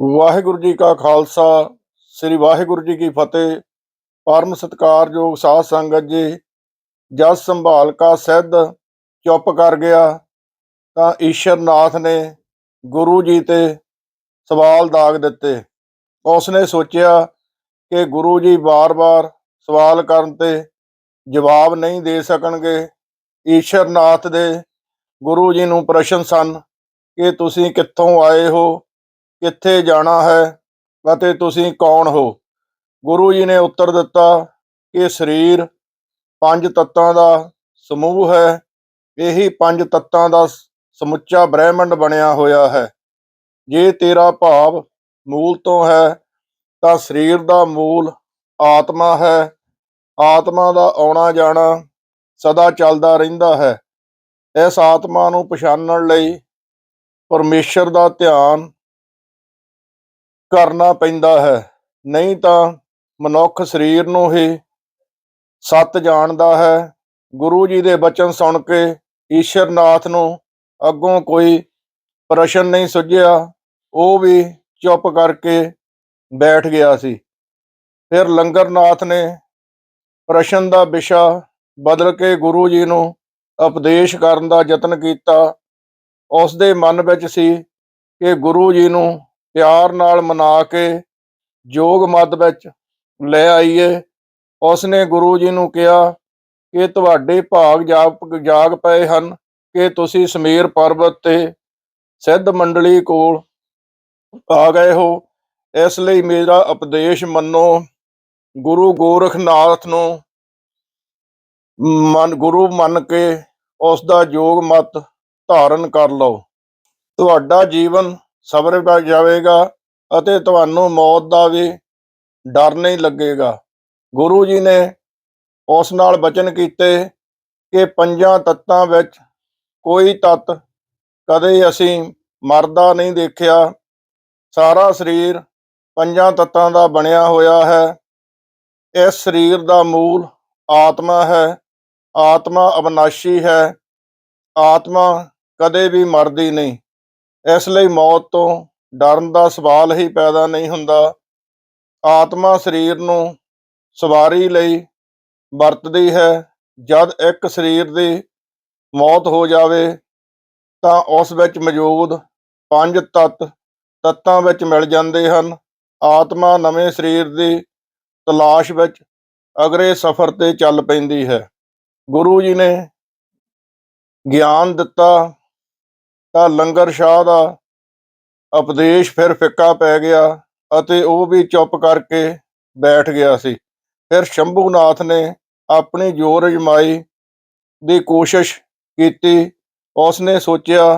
ਵਾਹਿਗੁਰੂ ਜੀ ਕਾ ਖਾਲਸਾ, ਸ੍ਰੀ ਵਾਹਿਗੁਰੂ ਜੀ ਕੀ ਫਤਿਹ। ਪਰਮ ਸਤਿਕਾਰਯੋਗ ਸਾਧ ਸੰਗਤ ਜੀ ਜਦ ਸੰਭਾਲ ਕਾ ਸਿੱਧ ਚੁੱਪ ਕਰ ਗਿਆ। ਤਾਂ ਈਸ਼ਰਨਾਥ ਨੇ ਗੁਰੂ ਜੀ ਤੇ ਸਵਾਲ ਦਾਗ ਦਿੱਤੇ। ਉਸਨੇ ਸੋਚਿਆ ਕਿ ਗੁਰੂ ਜੀ ਬਾਰ-ਬਾਰ ਸਵਾਲ ਕਰਨ ਤੇ ਜਵਾਬ ਨਹੀਂ ਦੇ ਸਕਣਗੇ। ਈਸ਼ਰਨਾਥ ਦੇ ਗੁਰੂ ਜੀ ਨੂੰ ਪ੍ਰਸ਼ਨ ਸਨ ਕਿ ਤੁਸੀਂ ਕਿੱਥੋਂ ਆਏ ਹੋ? ਕਿੱਥੇ ਜਾਣਾ ਹੈ ਅਤੇ ਤੁਸੀਂ ਕੌਣ ਹੋ? ਗੁਰੂ ਜੀ ਨੇ ਉੱਤਰ ਦਿੱਤਾ ਕਿ ਸਰੀਰ ਪੰਜ ਤੱਤਾਂ ਦਾ ਸਮੂਹ ਹੈ। ਇਹੀ ਪੰਜ ਤੱਤਾਂ ਦਾ ਸਮੁੱਚਾ ਬ੍ਰਹਿਮੰਡ ਬਣਿਆ ਹੋਇਆ ਹੈ। ਜੇ ਤੇਰਾ ਭਾਵ ਮੂਲ ਤੋਂ ਹੈ, ਤਾਂ ਸਰੀਰ ਦਾ ਮੂਲ ਆਤਮਾ ਹੈ। ਆਤਮਾ ਦਾ ਆਉਣਾ ਜਾਣਾ ਸਦਾ ਚੱਲਦਾ ਰਹਿੰਦਾ ਹੈ। ਇਸ ਆਤਮਾ ਨੂੰ ਪਛਾਣਨ ਲਈ ਪਰਮੇਸ਼ਰ ਦਾ ਧਿਆਨ ਕਰਨਾ ਪੈਂਦਾ ਹੈ। ਨਹੀਂ ਤਾਂ ਮਨੁੱਖ ਸਰੀਰ ਨੂੰ ਹੀ ਸੱਤ ਜਾਣਦਾ ਹੈ। ਗੁਰੂ ਜੀ ਦੇ ਬਚਨ ਸੁਣ ਕੇ ਈਸ਼ਰਨਾਥ ਨੂੰ ਅੱਗੋਂ ਕੋਈ ਪ੍ਰਸ਼ਨ ਨਹੀਂ ਸੁਝਿਆ, ਉਹ ਵੀ ਚੁੱਪ ਕਰਕੇ ਬੈਠ ਗਿਆ ਸੀ। ਫਿਰ ਲੰਗਰਨਾਥ ਨੇ ਪ੍ਰਸ਼ਨ ਦਾ ਵਿਸ਼ਾ ਬਦਲ ਕੇ ਗੁਰੂ ਜੀ ਨੂੰ ਉਪਦੇਸ਼ ਕਰਨ ਦਾ ਯਤਨ ਕੀਤਾ। ਉਸ ਦੇ ਮਨ ਵਿੱਚ ਸੀ ਕਿ ਗੁਰੂ ਜੀ ਨੂੰ ਪਿਆਰ ਨਾਲ ਮਨਾ ਕੇ ਜੋਗ ਮੱਧ ਵਿੱਚ ਲੈ ਆਈਏ। ਉਸਨੇ ਗੁਰੂ ਜੀ ਨੂੰ ਕਿਹਾ ਕਿ ਤੁਹਾਡੇ ਭਾਗ ਜਾਗ ਜਾਗ ਪਏ ਹਨ ਕਿ ਤੁਸੀਂ ਸਮੀਰ ਪਰਬਤ ਤੇ ਸਿੱਧ ਮੰਡਲੀ ਕੋਲ ਆ ਗਏ ਹੋ। ਇਸ ਲਈ ਮੇਰਾ ਉਪਦੇਸ਼ ਮੰਨੋ, ਗੁਰੂ ਗੋਰਖਨਾਥ ਨੂੰ ਮਨ, ਗੁਰੂ ਮੰਨ ਕੇ ਉਸ ਦਾ ਜੋਗ ਮਤ ਧਾਰਨ ਕਰ ਲਓ। ਤੁਹਾਡਾ ਜੀਵਨ ਸਬਰ ਪੈ ਜਾਵੇਗਾ ਅਤੇ ਤੁਹਾਨੂੰ ਮੌਤ ਦਾ ਵੀ ਡਰ ਨਹੀਂ ਲੱਗੇਗਾ। ਗੁਰੂ ਜੀ ਨੇ ਉਸ ਨਾਲ ਬਚਨ ਕੀਤੇ ਕਿ ਪੰਜਾਂ ਤੱਤਾਂ ਵਿੱਚ ਕੋਈ ਤੱਤ ਕਦੇ ਅਸੀਂ ਮਰਦਾ ਨਹੀਂ ਦੇਖਿਆ। ਸਾਰਾ ਸਰੀਰ ਪੰਜਾਂ ਤੱਤਾਂ ਦਾ ਬਣਿਆ ਹੋਇਆ ਹੈ। ਇਸ ਸਰੀਰ ਦਾ ਮੂਲ ਆਤਮਾ ਹੈ। ਆਤਮਾ ਅਬਨਾਸ਼ੀ ਹੈ। ਆਤਮਾ ਕਦੇ ਵੀ ਮਰਦੀ ਨਹੀਂ। ਇਸ ਲਈ ਮੌਤ ਤੋਂ ਡਰਨ ਦਾ ਸਵਾਲ ਹੀ ਪੈਦਾ ਨਹੀਂ ਹੁੰਦਾ। ਆਤਮਾ ਸਰੀਰ ਨੂੰ ਸਵਾਰੀ ਲਈ ਵਰਤਦੀ ਹੈ। ਜਦ ਇੱਕ ਸਰੀਰ ਦੀ ਮੌਤ ਹੋ ਜਾਵੇ, ਤਾਂ ਉਸ ਵਿੱਚ ਮੌਜੂਦ ਪੰਜ ਤੱਤ ਤੱਤਾਂ ਵਿੱਚ ਮਿਲ ਜਾਂਦੇ ਹਨ। ਆਤਮਾ ਨਵੇਂ ਸਰੀਰ ਦੀ ਤਲਾਸ਼ ਵਿੱਚ ਅਗਰੇ ਸਫ਼ਰ ਤੇ ਚੱਲ ਪੈਂਦੀ ਹੈ। ਗੁਰੂ ਜੀ ਨੇ ਗਿਆਨ ਦਿੱਤਾ ਤਾਂ ਲੰਗਰ ਸ਼ਾਹ ਦਾ ਉਪਦੇਸ਼ ਫਿਰ ਫਿੱਕਾ ਪੈ ਗਿਆ ਅਤੇ ਉਹ ਵੀ ਚੁੱਪ ਕਰਕੇ ਬੈਠ ਗਿਆ ਸੀ। ਫਿਰ ਸ਼ੰਭੂਨਾਥ ਨੇ ਆਪਣੀ ਜੋਰ ਅਜਮਾਈ ਦੀ ਕੋਸ਼ਿਸ਼ ਕੀਤੀ। ਉਸਨੇ ਸੋਚਿਆ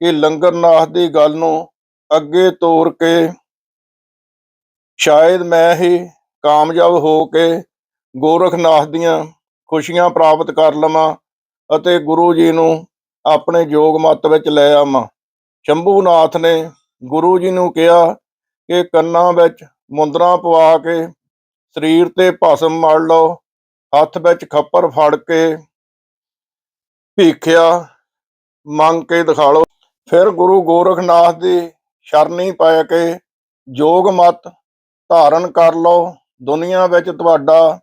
ਕਿ ਲੰਗਰਨਾਥ ਦੀ ਗੱਲ ਨੂੰ ਅੱਗੇ ਤੋਰ ਕੇ ਸ਼ਾਇਦ ਮੈਂ ਹੀ ਕਾਮਯਾਬ ਹੋ ਕੇ ਗੋਰਖਨਾਥ ਦੀਆਂ ਖੁਸ਼ੀਆਂ ਪ੍ਰਾਪਤ ਕਰ ਲਵਾਂ ਅਤੇ ਗੁਰੂ ਜੀ ਨੂੰ ਆਪਣੇ ਜੋਗ ਮੱਤ ਵਿੱਚ ਲੈ ਆਵਾਂ। ਸ਼ੰਭੂਨਾਥ ਨੇ ਗੁਰੂ ਜੀ ਨੂੰ ਕਿਹਾ ਕਿ ਕੰਨਾਂ ਵਿੱਚ ਮੁੰਦਰਾਂ ਪਵਾ ਕੇ ਸਰੀਰ ਤੇ ਭਸਮ ਮਲ ਲਓ। ਹੱਥ ਵਿੱਚ ਖੱਪਰ ਫੜ ਕੇ ਭੀਖਿਆ ਮੰਗ ਕੇ ਦਿਖਾ ਲਓ। ਫਿਰ ਗੁਰੂ ਗੋਰਖਨਾਥ ਦੀ ਸ਼ਰਨੀ ਪੈ ਕੇ ਜੋਗ ਮਤ ਧਾਰਨ ਕਰ ਲਓ। ਦੁਨੀਆ ਵਿੱਚ ਤੁਹਾਡਾ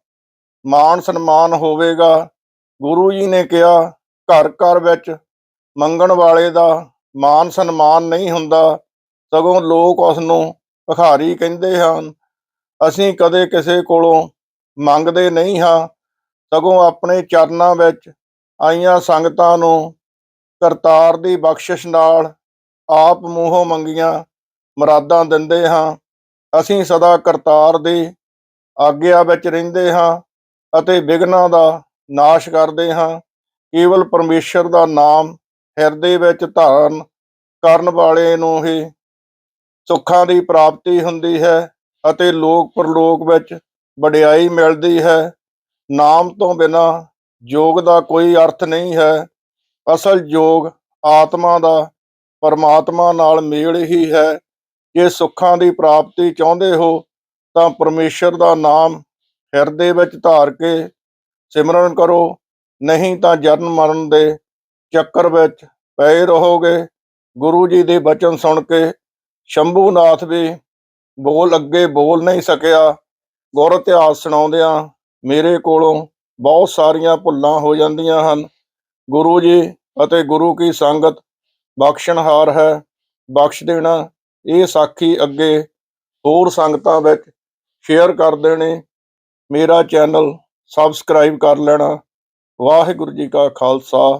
ਮਾਣ ਸਨਮਾਨ ਹੋਵੇਗਾ। ਗੁਰੂ ਜੀ ਨੇ ਕਿਹਾ, ਘਰ ਘਰ ਵਿੱਚ ਮੰਗਣ ਵਾਲੇ ਦਾ ਮਾਨ ਸਨਮਾਨ ਨਹੀਂ ਹੁੰਦਾ, ਸਗੋਂ ਲੋਕ ਉਸ ਨੂੰ ਭਿਖਾਰੀ ਕਹਿੰਦੇ ਹਨ। ਅਸੀਂ ਕਦੇ ਕਿਸੇ ਕੋਲੋਂ ਮੰਗਦੇ ਨਹੀਂ ਹਾਂ, ਸਗੋਂ ਆਪਣੇ ਚਰਨਾਂ ਵਿੱਚ ਆਈਆਂ ਸੰਗਤਾਂ ਨੂੰ ਕਰਤਾਰ ਦੀ ਬਖਸ਼ਿਸ਼ ਨਾਲ ਆਪ ਮੂੰਹੋਂ ਮੰਗੀਆਂ ਮੁਰਾਦਾਂ ਦਿੰਦੇ ਹਾਂ। ਅਸੀਂ ਸਦਾ ਕਰਤਾਰ ਦੀ ਆਗਿਆ ਵਿੱਚ ਰਹਿੰਦੇ ਹਾਂ ਅਤੇ ਵਿਘਨਾਂ ਦਾ ਨਾਸ਼ ਕਰਦੇ ਹਾਂ। ਕੇਵਲ ਪਰਮੇਸ਼ਰ ਦਾ ਨਾਮ ਹਿਰਦੇ ਵਿੱਚ ਧਾਰਨ ਕਰਨ ਵਾਲੇ ਨੂੰ ਹੀ ਸੁੱਖਾਂ ਦੀ ਪ੍ਰਾਪਤੀ ਹੁੰਦੀ ਹੈ ਅਤੇ ਲੋਕ ਪਰਲੋਕ ਵਿੱਚ ਵਡਿਆਈ ਮਿਲਦੀ ਹੈ। ਨਾਮ ਤੋਂ ਬਿਨਾ ਯੋਗ ਦਾ ਕੋਈ ਅਰਥ ਨਹੀਂ ਹੈ। ਅਸਲ ਯੋਗ ਆਤਮਾ ਦਾ ਪਰਮਾਤਮਾ ਨਾਲ ਮੇਲ ਹੀ ਹੈ। ਜੇ ਸੁੱਖਾਂ ਦੀ ਪ੍ਰਾਪਤੀ ਚਾਹੁੰਦੇ ਹੋ ਤਾਂ ਪਰਮੇਸ਼ਰ ਦਾ ਨਾਮ ਹਿਰਦੇ ਵਿੱਚ ਧਾਰ ਕੇ ਸਿਮਰਨ ਕਰੋ। ਨਹੀਂ ਤਾਂ ਜਨਮ ਮਰਨ ਦੇ ਚੱਕਰ ਵਿੱਚ ਪਏ ਰਹੋਗੇ। ਗੁਰੂ ਜੀ ਦੇ ਬਚਨ ਸੁਣ ਕੇ ਸ਼ੰਭੂਨਾਥ ਵੀ ਬੋਲ ਅੱਗੇ ਬੋਲ ਨਹੀਂ ਸਕਿਆ। ਗੁਰ ਇਤਿਹਾਸ ਸੁਣਾਉਂਦਿਆਂ ਮੇਰੇ ਕੋਲੋਂ ਬਹੁਤ ਸਾਰੀਆਂ ਭੁੱਲਾਂ ਹੋ ਜਾਂਦੀਆਂ ਹਨ। ਗੁਰੂ ਜੀ ਅਤੇ ਗੁਰੂ ਕੀ ਸੰਗਤ ਬਖਸ਼ਣਹਾਰ ਹੈ। ਬਖਸ਼ ਦੇਣਾ ਇਹ ਸਾਖੀ ਅੱਗੇ ਹੋਰ ਸੰਗਤਾਂ ਵਿੱਚ ਸ਼ੇਅਰ ਕਰ ਦੇਣੀ। ਮੇਰਾ ਚੈਨਲ ਸਬਸਕ੍ਰਾਈਬ ਕਰ ਲੈਣਾ। ਵਾਹਿਗੁਰੂ ਜੀ ਕਾ ਖਾਲਸਾ।